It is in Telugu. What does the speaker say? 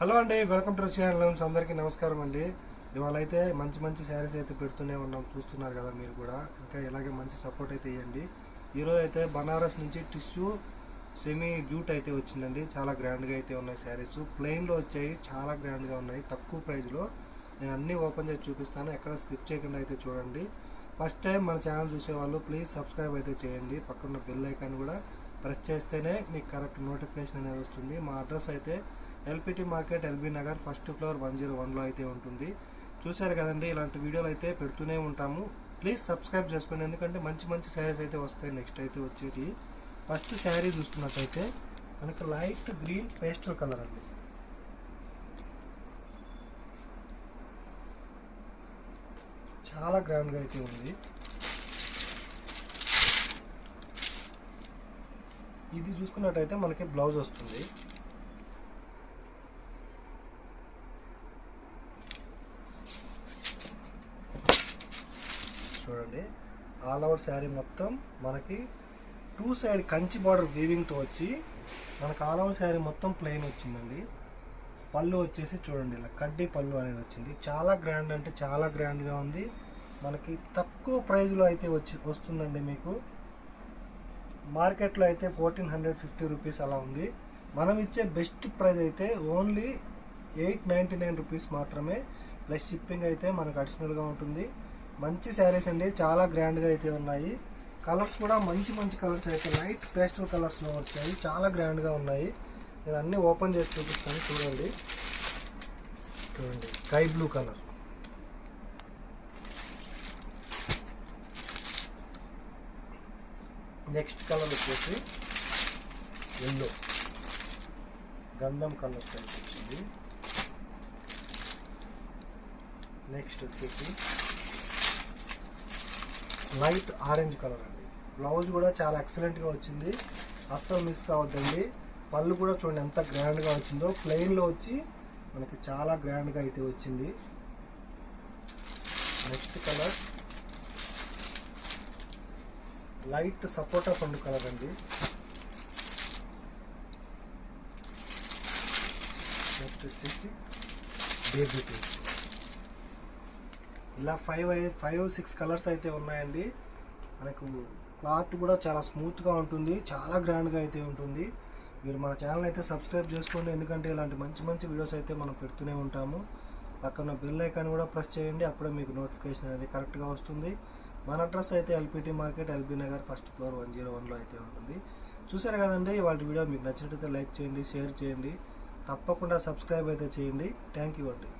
హలో అండి వెల్కమ్ టు ఛానల్ అందరికీ నమస్కారం అండి. ఇవాళ అయితే మంచి మంచి శారీస్ అయితే పెడుతూనే ఉన్నాం చూస్తున్నారు కదా మీరు కూడా. ఇంకా ఇలాగే మంచి సపోర్ట్ అయితే ఇవ్వండి ఈరోజు అయితే బనారస్ నుంచి టిష్యూ సెమీ జూట్ అయితే వచ్చిందండి. చాలా గ్రాండ్గా అయితే ఉన్నాయి శారీస్. ప్లెయిన్లో వచ్చాయి చాలా గ్రాండ్గా ఉన్నాయి. తక్కువ ప్రైజ్లో నేను అన్నీ ఓపెన్ చేసి చూపిస్తాను. ఎక్కడ స్కిప్ చేయకుండా అయితే చూడండి. ఫస్ట్ టైం మన ఛానల్ చూసేవాళ్ళు ప్లీజ్ సబ్స్క్రైబ్ అయితే చేయండి. పక్కన బెల్ ఐకాన్ కూడా ప్రెస్ చేస్తేనే మీకు కరెక్ట్ నోటిఫికేషన్ అనేది వస్తుంది. మా అడ్రస్ అయితే LPT market LB Nagar first floor one zero వన్లో అయితే ఉంటుంది. చూశారు కదండి ఇలాంటి వీడియోలు అయితే పెడుతూనే ఉంటాము. ప్లీజ్ సబ్స్క్రైబ్ చేసుకోండి ఎందుకంటే మంచి మంచి శారీస్ అయితే వస్తాయి నెక్స్ట్ అయితే వచ్చేది. ఫస్ట్ శారీ చూసుకున్నట్టయితే మనకి లైట్ గ్రీన్ పేస్టల్ కలర్ అండి. చాలా గ్రాండ్గా అయితే ఉంది. ఇది చూసుకున్నట్టయితే మనకి బ్లౌజ్ వస్తుంది. చూడండి. ఆల్ ఓవర్ శారీ మొత్తం మనకి టూ సైడ్ కంచి బార్డర్ వీవింగ్తో వచ్చి మనకు ఆల్ ఓవర్ శారీ మొత్తం ప్లెయిన్ వచ్చిందండి. పళ్ళు వచ్చేసి చూడండి ఇలా కడ్డీ పళ్ళు అనేది వచ్చింది. చాలా గ్రాండ్ అంటే చాలా గ్రాండ్గా ఉంది. మనకి తక్కువ ప్రైజ్లో అయితే వచ్చి వస్తుందండి మీకు. మార్కెట్లో అయితే ఫోర్టీన్ హండ్రెడ్ ఫిఫ్టీ రూపీస్ అలా ఉంది. మనం ఇచ్చే బెస్ట్ ప్రైస్ అయితే only eight ninety nine rupees మాత్రమే. ప్లస్ షిప్పింగ్ అయితే మనకు అడిషనల్గా ఉంటుంది. మంచి శారీస్ అండి చాలా గ్రాండ్గా అయితే ఉన్నాయి. కలర్స్ కూడా మంచి మంచి కలర్స్ అయితే లైట్ పేస్టల్ కలర్స్లో వచ్చాయి చాలా గ్రాండ్గా ఉన్నాయి. నేను అన్నీ ఓపెన్ చేసి చూపిస్తాను చూడండి. చూడండి sky blue colour next colour వచ్చేసి ఎల్లో గంధం కలర్ టైప్ వచ్చింది నెక్స్ట్ వచ్చేసి లైట్ ఆరెంజ్ కలర్ అండి. బ్లౌజ్ కూడా చాలా ఎక్సలెంట్గా వచ్చింది. అస్సలు మిస్ కావద్దండి. పళ్ళు కూడా చూడండి ఎంత గ్రాండ్గా వచ్చిందో. ప్లెయిన్లో వచ్చి మనకి చాలా గ్రాండ్గా అయితే వచ్చింది. నెక్స్ట్ కలర్ లైట్ సపోటా పండు కలర్ అండి. నెక్స్ట్ వచ్చేసి బేబీ పింక్ ఇలా ఫైవ్ ఫైవ్ సిక్స్ కలర్స్ అయితే ఉన్నాయండి. మనకు క్లాత్ కూడా చాలా స్మూత్గా ఉంటుంది. చాలా గ్రాండ్గా అయితే ఉంటుంది. మీరు మన ఛానల్ అయితే సబ్స్క్రైబ్ చేసుకోండి. ఎందుకంటే ఇలాంటి మంచి మంచి వీడియోస్ అయితే మనం పెడుతూనే ఉంటాము. పక్కన బెల్ ఐకాన్ కూడా ప్రెస్ చేయండి. అప్పుడే మీకు నోటిఫికేషన్ అనేది కరెక్ట్గా వస్తుంది. మన అడ్రస్ అయితే LPT market LB Nagar first floor one zero వన్లో అయితే ఉంటుంది. చూసారు కదండి? వాళ్ళ వీడియో మీకు నచ్చినట్టయితే లైక్ చేయండి షేర్ చేయండి. తప్పకుండా సబ్స్క్రైబ్ అయితే చేయండి. థ్యాంక్ యూ అండి.